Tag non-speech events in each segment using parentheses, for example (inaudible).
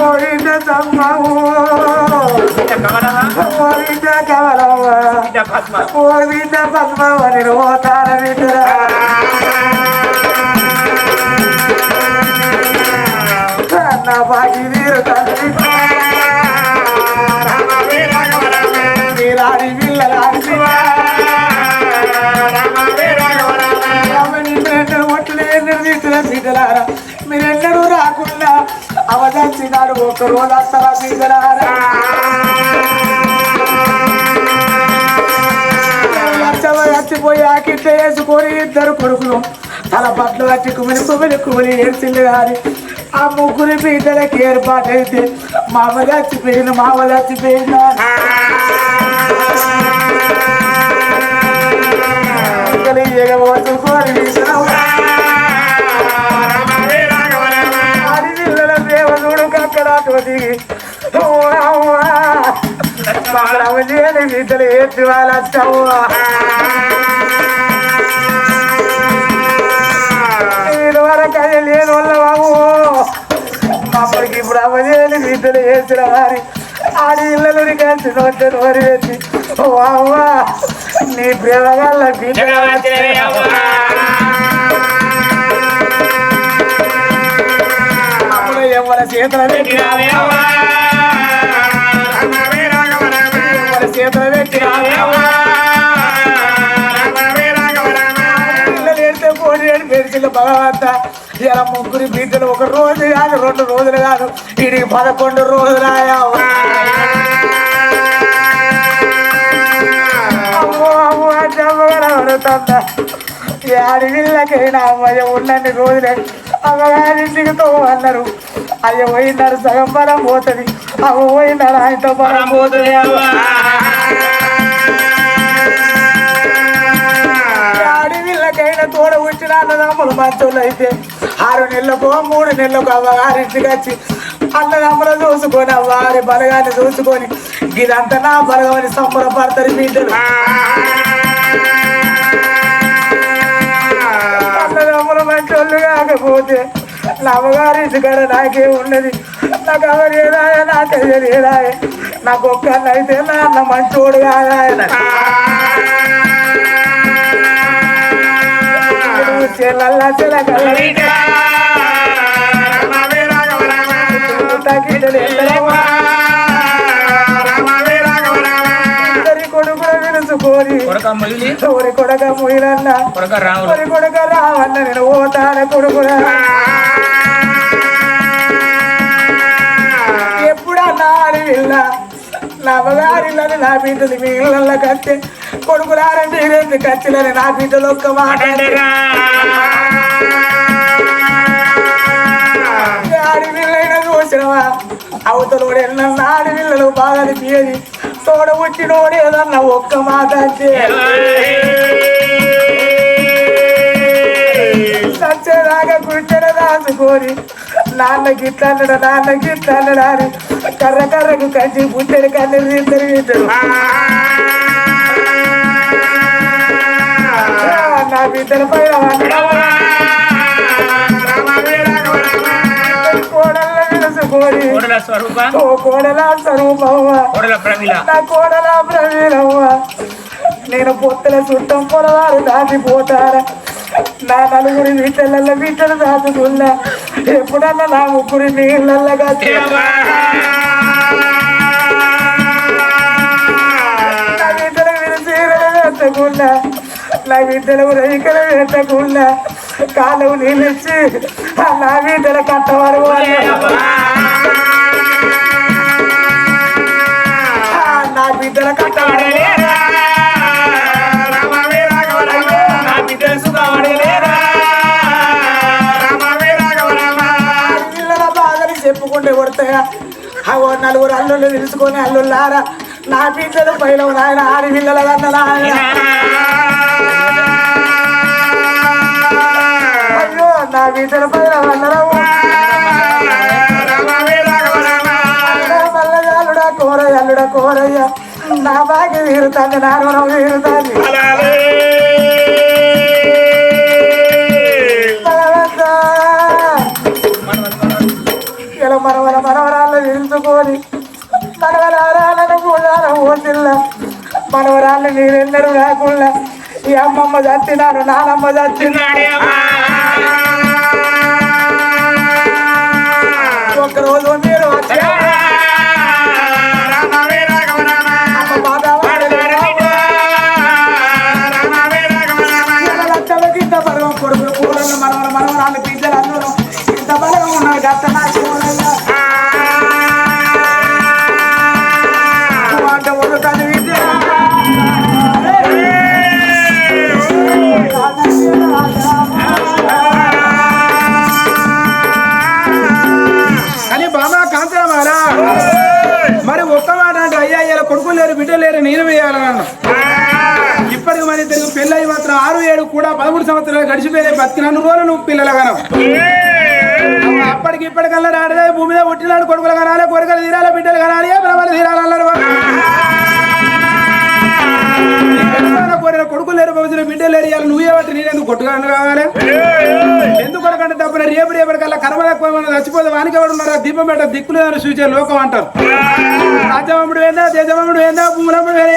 ఓరిన తమ్మవు ఓరిన కమలవ్వ ఓరిన పద్మవని రోతార విటరా. అవదర్చినాడు ఒక చచ్చిపోయి ఆకిట్ల వేసుకొని ఇద్దరు కొడుకులు తల బట్టలు కట్టి కుమిలి కుమిలి కుమిలి ఏడ్చింది కానీ ఆ ముగ్గురి బిడ్డలకి ఏర్పాటు అయితే మామ చచ్చిపోయిన మామ చచ్చిపోయిన కోరి లేని బిడ్డలు ఏడ్చి వాళ్ళ వీళ్ళ వరకు అది లేని వాళ్ళ బాబు మమ్మల్కి ఇప్పుడు అవలేని బిడ్డలు వేసిన వారి ఆడి ఇళ్ళని కలిసి నోటి నోరి వేసి అవ్వ. నీ ప్రేమ వల్ల బిడ్డ ఎవరి చేతులు పెట్టినావే చేతులు పెట్టి పిల్లలు ఏడితే పోనీ పెరిచిన భగవంత. ఇలా ముగ్గురి బిడ్డలు ఒక రోజు కాదు రెండు రోజులు కాదు. వీడికి పదకొండు రోజులు అమ్మో యాడి వీళ్ళకైనా అమ్మయ్య ఉన్నన్ని రోజులే. అమ్మగారింటికి అన్నారు. అయ్య పోయినారు సగం బలం పోతుంది. అమ్మ పోయినారు ఆయనతో బలం పోతుంది ఆడి తోడ వచ్చిన అన్నదమ్ములు మంచోళ్ళు అయితే ఆరు నెలలకు మూడు నెలలకు అవ్వగారింటికి వచ్చి అన్నదమ్ములు చూసుకొని అవ్వారి బలగాన్ని చూసుకొని ఇదంతా నా బలగమని సంబరపడతారు బిడ్డలు. అన్నదమ్ములు మంచోళ్ళు కాకపోతే నా ఇంటికాడ నాకే ఉన్నది. నాకు ఎవరు ఏదాయ నా తెలియదు? ఏదాయ నాకు ఒక్కనైతే నా అన్న మంచోడు కాదాయన చెల్లల్లా చెలకల్ల ఇద్దరి కొడుకుల విలుసుకొని కొడక మొయిలి ఓరి కొడక ముయిలన్న కొడక రావన్న నేను ఎప్పుడన్నా నా బిడ్డలు మీ ఇళ్ళ కత్తే కొడుకులారా మీరేంది కత్తిలని నా బిడ్డలు ఒక్క మాట అవతలోడు ఎన్న ఆడి పిల్లలు బాగా అనిపించేది. తోడ పుట్టినోడు ఏదన్నా ఒక్క మాట అంటే. సత్యదాకా కూర్చొని దాచుకొని నాన్నకి గిట్లన్నాడు నాన్నకి గిట్లన్నాడు అని కర్ర కర్రకు కంచి పుట్టెడు కన్ను ఇద్దరు నా బిడ్డల పైన విలుసుకొని కోడల స్వరూప. ఓ కోడల స్వరూపమ్మ కోడల ప్రమిళ నా కోడల ప్రవీణమ్మ నేను పొత్తుల చుట్టం పొలవారు దాటిపోతారా. నా నలుగురి వీటల వీటలు దాటుకున్నా ఎప్పుడన్నా నా ముగ్గురి నీళ్ళగా నా బిడ్డల పెట్టకుండా నా బిడ్డలు రైకలు పెట్టకుండా కాలువ నీళ్ళు ఇచ్చి ఆ నా బిడ్డల కట్టవారు నా బిడ్డల కట్టవారు నా బిడ్డలు సుఖపడలేరా పిల్లల బాధని చెప్పుకుంటే కొడతాయా అవో నలుగురు అల్లుళ్ళు తెలుసుకొని అల్లుళ్ళారా నా బిడ్డలు పైన నాయన ఆడి పిల్లల కన్నా నాయన అయ్యో నా బిడ్డల పైన వందరవు కోరయ్య. నా బాగి వీరుతాంది నా రుణం వీరుతాంది. ఇలా మన మన మనవరాళ్ళు నిలుచుకొని మనవరాలను పూజారం పోతిల్ల. మనవరాళ్ళు మీరెందరూ రాకుండా ఈ అమ్మమ్మ చచ్చినారు నానమ్మ చచ్చినాడు ఒక్కరోజు కూడా పదమూడు సంవత్సరాలు గడిచిపోయినాయి బతికినన్ను రోజులు నువ్వు పిల్లలగాను అప్పటికి ఇప్పటికల్లా రాడలే భూమి మీద పుట్టినాడు కొడుకులు కనాలి కొడుకులు తీరాలి బిడ్డలు కనాలి బ్రహ్మలు తీరాలన్నారు కోరిన కొడుకులు లేరు భవిష్యత్తు బిడ్డలు లేరు ఇవాళ నువ్వే బట్టి నేను ఎందుకు కొట్టుగా కావాలి? ఎందుకు కొనకంటే తప్పన రేపు రేపటి కల్లా కర్మ చచ్చిపోతే వానికి ఎవడు ఉన్నారా దీపం పెట్ట దిక్కులు సూచన లోకం అంటారు. రాజ్యమమ్ముడు వేందా దేశమమ్ముడు వేందా భూములమ్ముడు వేరే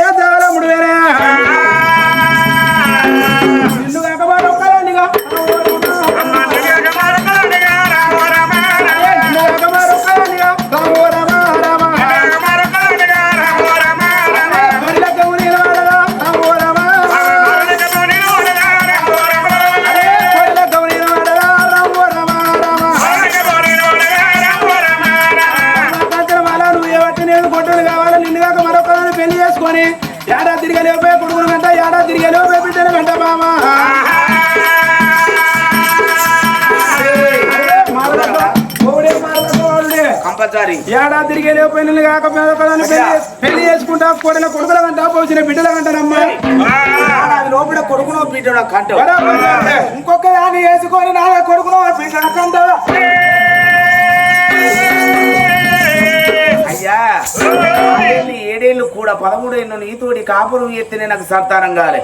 కంపల్సరీ. ఏడా తిరిగలేకపోయి నిన్ను కాక పెళ్ళి చేసుకుంటా కొడిన కొడుకుల వెంట పోసిన బిడ్డల అది లోపల కొడుకునో బిడ్డనో కంట. ఇంకొక దాన్ని వేసుకొని నా కొడుకునో బిడ్డనో కంట. అయ్యా. ఏడేళ్ళు కూడా పదమూడు ఏళ్ళు నీతోటి కాపురం ఎత్తినే నాకు సంతానం కాలే.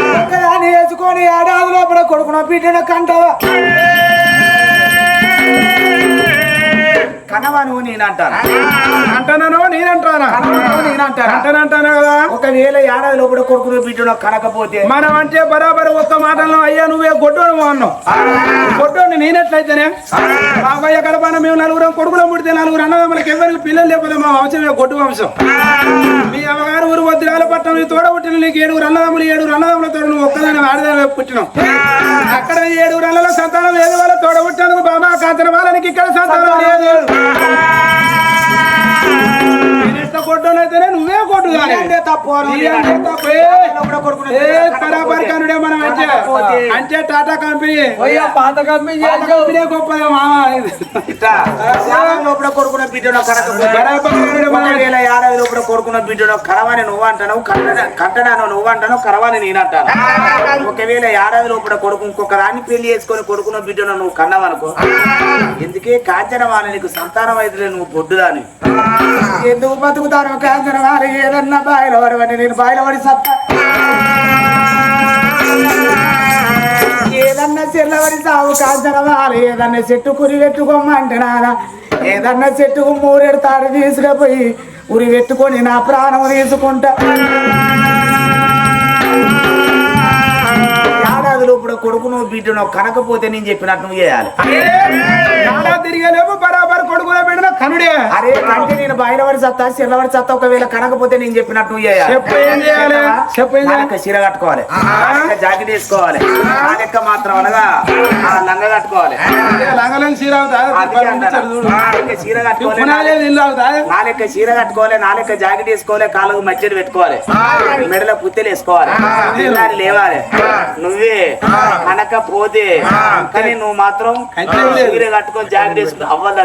ఇంకొక దాన్ని వేసుకొని ఏడాది లోపల కొడుకునో బిడ్డనో కంటవా? కనవా నువ్వు నేను అంటాను నేనంటానా? నేనంటారా అంటానంటానా కదా? ఒకవేళ ఏడాది లోపల కొడుకును బిడ్డను కనకపోతే? మనం అంటే బరాబర్ ఒక్క మాటలో అయ్యా నువ్వే గొడ్డోను అన్నావు. గొడ్డోని నేనెట్లయితేనే? మా అబ్బాయి గడపన మేము నలుగురం కొడుకులు పుడితే నలుగురు అన్నదమ్ములకి ఎవరికి పిల్లలు లేకపోతే మా వంశమే గొడ్డు వంశం. మీ అమ్మగారు ఊరు వద్దిరాల పట్టణం నీ తోడ పుట్టిన నీకు ఏడుగురు అన్నదమ్ములు ఏడుగురు అన్నదమ్ములతో నువ్వు ఒక్కదాని ఆడదాని పుట్టినావు అక్కడ ఏడుగురు అన్నల సంతానం ఏడు వాళ్ళ తోడ పుట్టినందుకు బాబా కాంతన వాళ్ళకి ఇక్కడ సంతానం లేదు. నేను ఎట్లా కొట్టోనైతేనే నువ్వే బరాబర్ కనుడే మనం అంటే టాటా కంపెనీ. పాత కంపెనీ గొప్పదే మామ. లోపల కొడుకున్న బిడ్డను ఏడాది లోపల కొడుకున్న బిడ్డను కరవని నువ్వు అంటాను కంటడాను నువ్వు అంటాను కరవని నేను అంటాను. ఒకవేళ ఏడాది లోపల కొడుకు ఇంకొక దాన్ని పెళ్ళి చేసుకొని కొడుకున్న బిడ్డను నువ్వు కన్నావనుకో ఎందుకే వాళ్ళ నీకు సంతానం అయితే నువ్వు పొడ్డుదాని ఎందుకు బతుకుతాను కాంచన వారి ఏదన్నా బాయిల పడవని నేను బాయిల పడి సత్తా ఏదన్నా చెల్లవడి సావు కాంచన వారి ఏదన్నా చెట్టు కురి పెట్టుకోమంటే నాన్న ఏదన్నా చెట్టుకు మూరెడు తాడు తీసుకుపోయి ఉరి పెట్టుకొని నా ప్రాణం తీసుకుంటా ఏడాది లోపల కొడుకును బిడ్డను కనకపోతే నేను చెప్పినట్టు నువ్వు చేయాలి తిరిగేలేమో కొడుకులో కనుడే అరే అంటే నేను బయలువడి సత్తా చిల్లవడి సత్తా ఒకవేళ కనకపోతే నేను చెప్పినట్టు చెప్పు ఏం చేయాలి? చెప్పు ఏం నా చేయాలి? లెక్క చీర కట్టుకోవాలి. జాకెట్ వేసుకోవాలి. లెక్క మాత్రం అనగా ఆ లంగ కట్టుకోవాలి. చీర కట్టుకోవాలి. నా లెక్క- చీర కట్టుకోవాలి. నా లెక్క జాకెట్ వేసుకోవాలి. కాళ్ళకు మధ్యలో పెట్టుకోవాలి. మెడలో పుత్తెలు వేసుకోవాలి. లేవాలి. నువ్వే కనకపోతే కానీ నువ్వు మాత్రం. చీర కట్టుకొని జాకెట్ వేసుకుని అవ్వాలి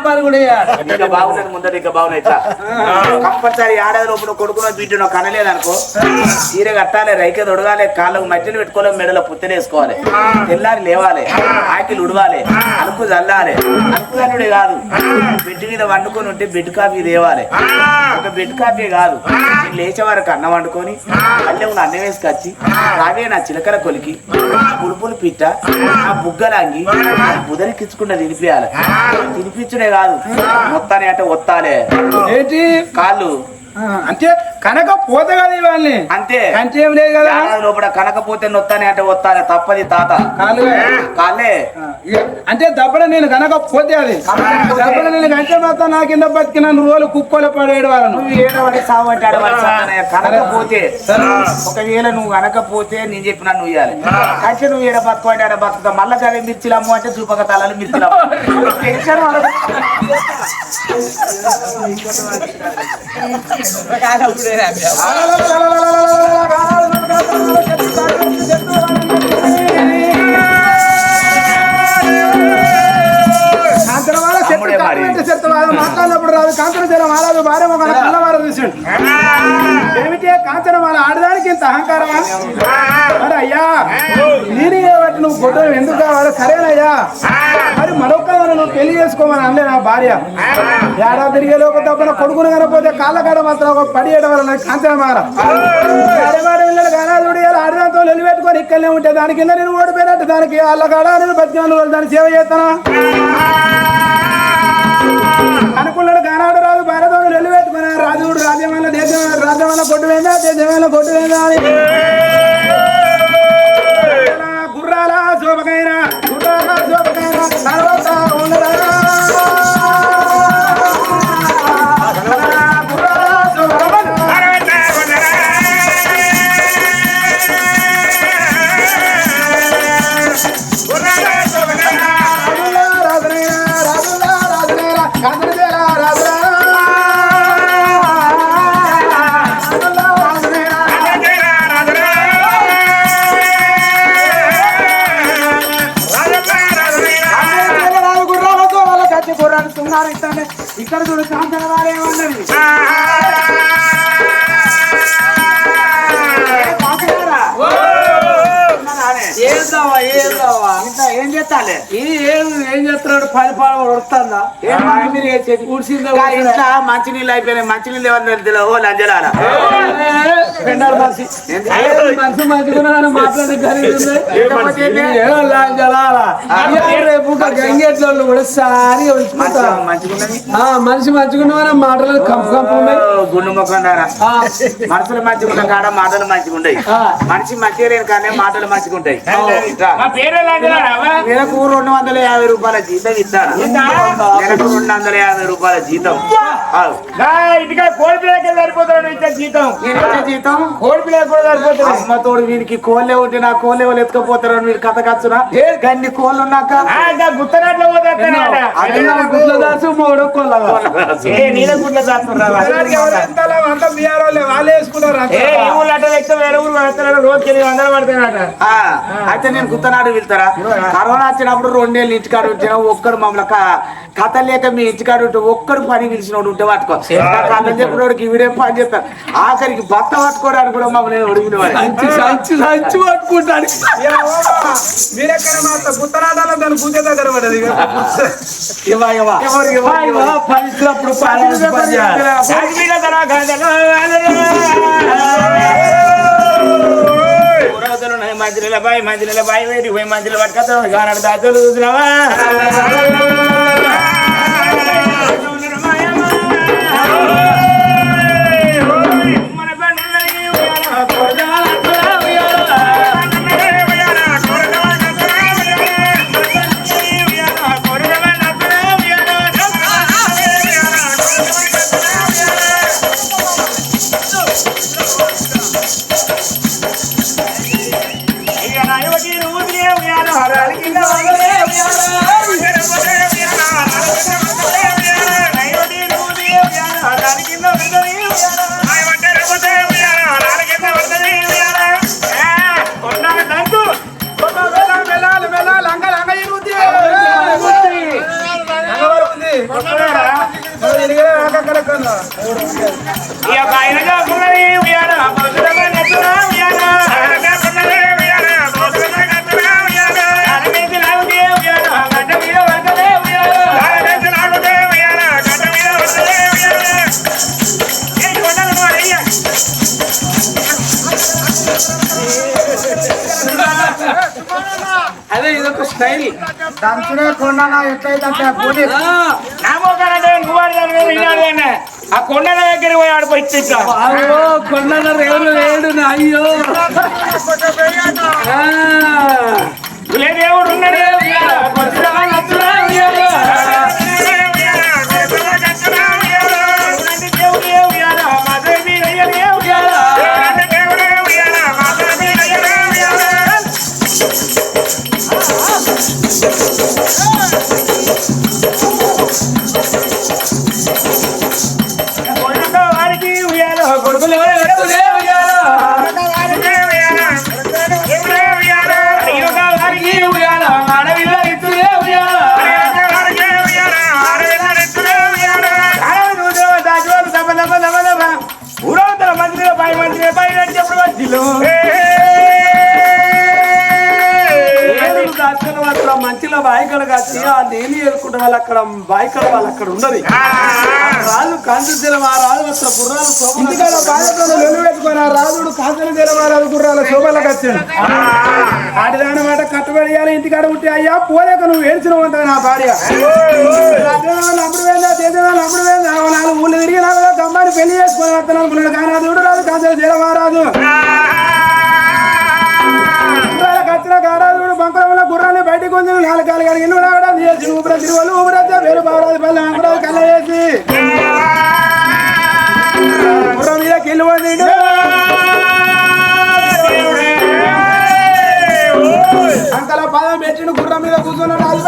తరచుంటావు కూడా ఇంకా బాగున్నది ముందర ఇంకా బాగున్నాయి ఇట్లా. కంపల్సరీ ఏడాది లోపల కొడుకున్న బిడ్డను కనలేదనుకో చీర కట్టాలి రైకే దొడగాలి కాళ్ళకు మధ్యలో పెట్టుకోవాలి మెడలో పుత్తనేసుకోవాలి తెల్లారి లేవాలి ఆకిలు ఉడవాలి అలుపు చల్లాలి అలుకు చల్లుడే కాదు. బెడ్ మీద వండుకొని ఉంటే బెడ్ కాఫీ తేవాలి. ఒక బెడ్ కాఫీ కాదు. నేను లేచే వరకు అన్నం వండుకొని మళ్ళీ ఉన్న అన్నం వేసుకొచ్చి అలాగే నా చిలకల కొలికి పులుపులు పిట్ట ఆ బుగ్గలాంగి బుదరికిచ్చుకుంటే తినిపించాలి తినిపించుడే కాదు. మొత్తాన్ని అంటే ఒత్తాలే. ఏంటి? కాళ్ళు. అంటే కనుక పోతే కదా ఇవన్నీ. అంతే. అంటే ఏం లేదు కదా? లోపల కనకపోతే నొత్తానే అంటే ఒత్తానే తప్పది తాత. కాలు ఇక అంటే దప్పడ నేను కనుక పోతే అది. దప్పడ నేను కంటే మాత్రం నా కింద బతికిన రోజులు కుక్కలు పడేడు వాళ్ళను. నువ్వు ఏడవడి సావంటే ఆడవాడి సావనే. కనకపోతే ఒకవేళ నువ్వు కనకపోతే నేను చెప్పిన నువ్వు ఇవ్వాలి అంటే నువ్వు ఏడ బతుకోండి ఆడ బతుకుతా మళ్ళా చదివి మిర్చిలమ్ము అంటే చూపక తలాలు మిర్చిలమ్ము. టెన్షన్. (laughs) కాంతరవాడ చెట్టు వాడు మాట్లాడినప్పుడు రాదు. జలం ఆరాదు భార్య ఒక పిల్లవారు చూసాడు ఏమిటి? కాంచన వాళ్ళ ఆడదానికి ఇంత అహంకారమా? మరి అయ్యా నేను బట్టి నువ్వు గొడవ ఎందుకు కావాలి? సరేనయ్యా. మరి మరొక నువ్వు పెళ్ళి చేసుకోమని అనలే నా భార్య. ఏడా తిరిగే లోక తప్పన కొడుకును కనపోతే కాళ్ళ కాడ మాత్రం ఒక పడి ఏడ వల్ల కాంచన మార. ఆడవాడు పిల్లలు కానాడు ఆడదాంతో వెళ్ళి పెట్టుకొని ఇక్కడనే ఉంటే దాని కింద నేను ఓడిపోయినట్టు దానికి వాళ్ళ కాడ నేను బతికాను దాన్ని సేవ చేస్తానా? అనుకున్నాడు గానాడు రాజు భారతంలో వెళ్ళి పెట్టుకున్నా రాజుడు రాజ్యమైన దేశం రాజ్యమైన కొట్టు వేందా దేశమైన కొట్టు వేందా అని. కచ్చి గుర్రాలు ఇక్కడ చూడు కాంతర వారేమన్నది ఏందావా ఏందావా ఇంత ఏం చేస్తాలే? ఏం ఏం చేస్తున్నాడు? పని పాడు వస్తుందా? ఏం మీరు చేసేది? ఇంట్లో మంచినీళ్ళు అయిపోయినాయి. మంచినీళ్ళు ఎవరు తెలుసు? ఓ లంజలాల మనిషి. మనసు మంచిగా మాట్లాడే రేపు కూడా సారి మనిషి మాటలు కంపు కంపు ఉన్నాయి. ఓ, గుండు మొక్కండారా ఆ, మనసులు మంచిగా ఉన్న కాడ? మాటలు మంచిగా ఉంటాయి ఆ. మనిషి మంచిగా లేని కానీ మాటలు మంచిగా మా నెలకు రెండు వందల యాభై రూపాయల జీతం ఇస్తాను. నెలకు రెండు వందల యాభై రూపాయల జీతం. జీతం. కోడి కూడా సరిపోతుంది అమ్మ తోడు వీనికి కోళ్ళే ఉంటే నా కోళ్ళే వాళ్ళు ఎత్తుకపోతారని వీడు కథ కచ్చునా? గన్ని కోళ్ళు ఉన్నాక? గుత్తనాట్లో దాసు మూడో అంతా బీఆర్ వాళ్ళే వేసుకున్నారు ఏ ఊళ్ళో అట్ట వేరే ఊరు రోజుకి ఎనిమిది వందలు అయితే నేను గుత్తనాడు వెళ్తారా? కరోనా వచ్చినప్పుడు రెండేళ్ళు ఇంటికాడ ఉంచిన ఒక్కడు మమ్మల్ని కథ లేక మీ ఇంటికాడ ఉంటే ఒక్కడు పని పిలిచినోడు ఉంటే పట్టుకో. అన్నం చెప్పినోడికి ఇవిడేం పని చెప్తాను ఆఖరికి భర్త పట్టుకోవడానికి కూడా మమ్మల్ని ఒడిగిన సంచి సంచి సంచి పట్టుకుంటాను మీరెక్కడ మాత్రం గుత్తనాటాలో దాని పూజ దగ్గర పడదు పనిచినప్పుడు పని మంచిల బాయ్ మంచిల బాయ్ వేరు పోయి మంచిలు పట్టుకొస్తాం గానాడు దాచులు చూసినావా ఈ యొక్క ఆయనగా ఉన్నది ఉయ్యాల, పరశురామ నెత్తున ఉయ్యాల. అదే ఇదొక స్టైల్. దంచుడే కొండనా ఎట్లయితే నువ్వు ఆడదాని మీద ఈనాడు అన్నా. ఆ కొండల దగ్గర పోయి ఆడిపోయి ఇచ్చేస్తా. అయ్యో కొండల రేవులు లేడు నా అయ్యో బాయికడ కట్టి ఆ నీళ్ళు ఏరుకుంటే వాళ్ళు అక్కడ బాయికడ వాళ్ళు అక్కడ ఉన్నది. రాజు కాంతి రాజు అసలు గుర్రాలు రాజుడు కాంతి గుర్రాల శోభలకు వచ్చాడు ఆడిదాని మాట కట్టుబడి ఇయ్యాలి ఇంటికాడ ఉంటే అయ్యా పోలేక నువ్వు ఏడ్చిన ఉంటావు నా భార్య. అప్పుడు వేందా అప్పుడు వేందా నాలుగు ఊళ్ళు తిరిగి నాలుగు పెళ్ళి చేసుకొని వస్తాను అనుకున్నాడు. కానీ రాజు కాంతి జలం ఆ రాజు. గుర్రాలకు వచ్చిన బంకరంలో గుర్రాన్ని నాలుగాలు కలిగి రావడం చేసి ఊపిరి తిరువలు ఊపిరి వేరు బావరాజు పల్లె అంకురాజు కళ్ళ వేసి. పాదం పెట్టిన గుర్రం మీద కూర్చున్న రాజు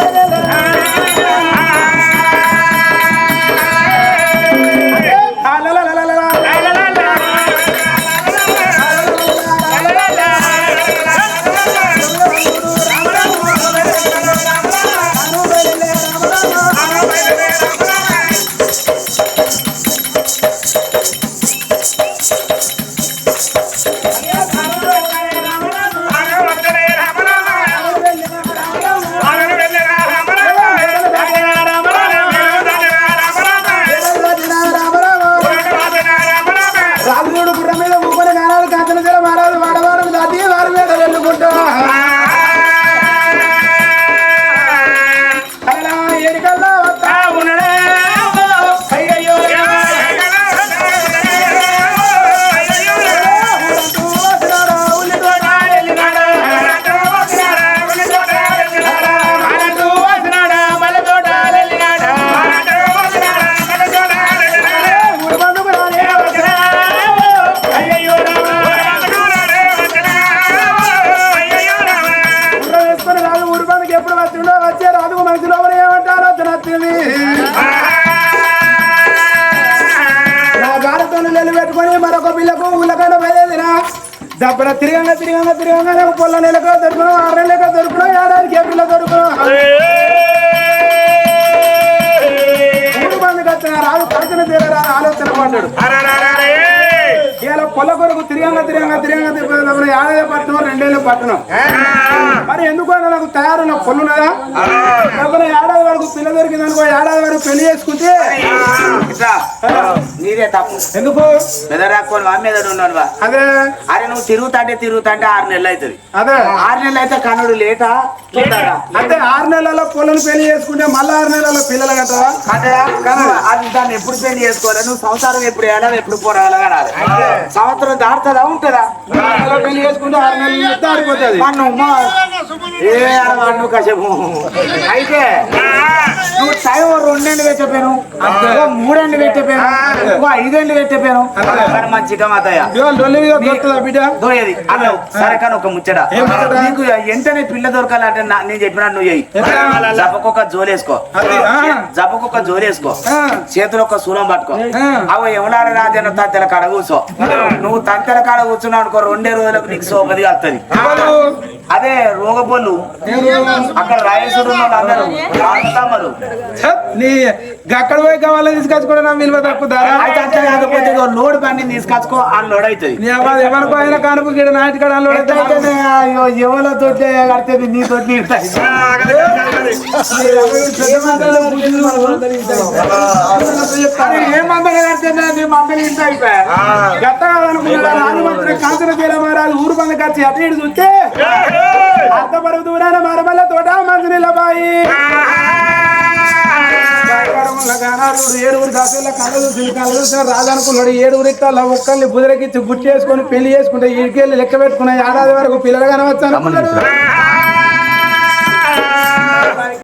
Adriana! ఇలా పొల కొరకు తిరగంగా తిరగంగా తిరగంగా ఏడాది పట్టణం రెండేళ్ళు పట్టణం మరి ఎందుకు నాకు తయారున్న పొల్లున్నదా కాకపోతే ఏడాది వరకు పిల్ల దొరికింది అనుకో ఏడాది వరకు పెళ్ళి చేసుకుంటే. నీదే తప్పు. ఎందుకు? మీద ఉన్నాడు. అదే. అరే నువ్వు తిరుగుతాంటే తిరుగుతాంటే ఆరు నెలలు అవుతుంది. అదే. ఆరు నెలలు అయితే కన్నుడు లేటా? అంటే ఆరు నెలల పొలను పెళ్ళి చేసుకుంటే మళ్ళీ ఆరు నెలల పిల్లలు కంటావా అంతేనా? అది దాన్ని ఎప్పుడు పెళ్ళి చేసుకోవాలి? నువ్వు సంవత్సరం ఎప్పుడు వేయాలి ఎప్పుడు పోరాలి అనాలి సంవత్సరం దాడుతుందా ఉంటుందా? పెళ్ళి చేసుకుంటే ఆరు నెలలు దాడిపోతుంది మన్ను ఏ అడవాడు కాసేపు అయితే నువ్వు టైం రెండేళ్ళు పెట్టపోయాను మూడేళ్ళు పెట్టపోయాను ఓ ఐదేళ్ళు పెట్టపోయాను కానీ మంచిగా మాతయ్య. బిడ్డ? దోయేది అన్నావు సరే కానీ ఒక ముచ్చట? నీకు వెంటనే పిల్ల దొరకాలంటే నేను చెప్పినా నువ్వు చెయ్యి? జపకొక జోలేసుకో. జపకొక జోలేసుకో. చేతిలో ఒక శూలం పట్టుకో. అవ ఎవలాడ రాజన్న తంతెల కాడ కూర్చో. నువ్వు తంతెల కాడ కూర్చున్నావు అనుకో రెండే రోజులకు నీకు సోపది కలుతుంది అదే రోగపోళ్ళు. అక్కడ రాయేశ్వరం వాళ్ళు అందరూ నీ అక్కడ పోయి కావాలని తీసుకొచ్చుకోవడం నా విలువ అట్లా కాకపోతే లోడ్ బండి తీసుకొచ్చుకో ఆ లోడ్ అవుతుంది ఎవరికో అయినా కానుపు గిడ నాటి కాడ అయితే అయ్యో ఎవరితో కడితే నీతో కడితే నీ మందలు ఇంత అయిపోయా నాలుగు మంత్రి మహారాజు ఊరు బంద ఖర్చు అటు ఇటు చూస్తే. అర్ధ పరుగు దూరాన మరమల్ల తోట మంచి నిలబాయి. ఏడుగురు దాసుల కళ్ళు చూసి కళ్ళు చూసిన రాజనుకున్నాడు ఏడుగురు ఒక్కరిని బుదిరకిచ్చి గుర్తు చేసుకొని పెళ్ళి చేసుకుంటే ఈడికెళ్ళి లెక్క పెట్టుకున్న ఏడాది వరకు పిల్లలు కనవచ్చు అనుకున్నాడు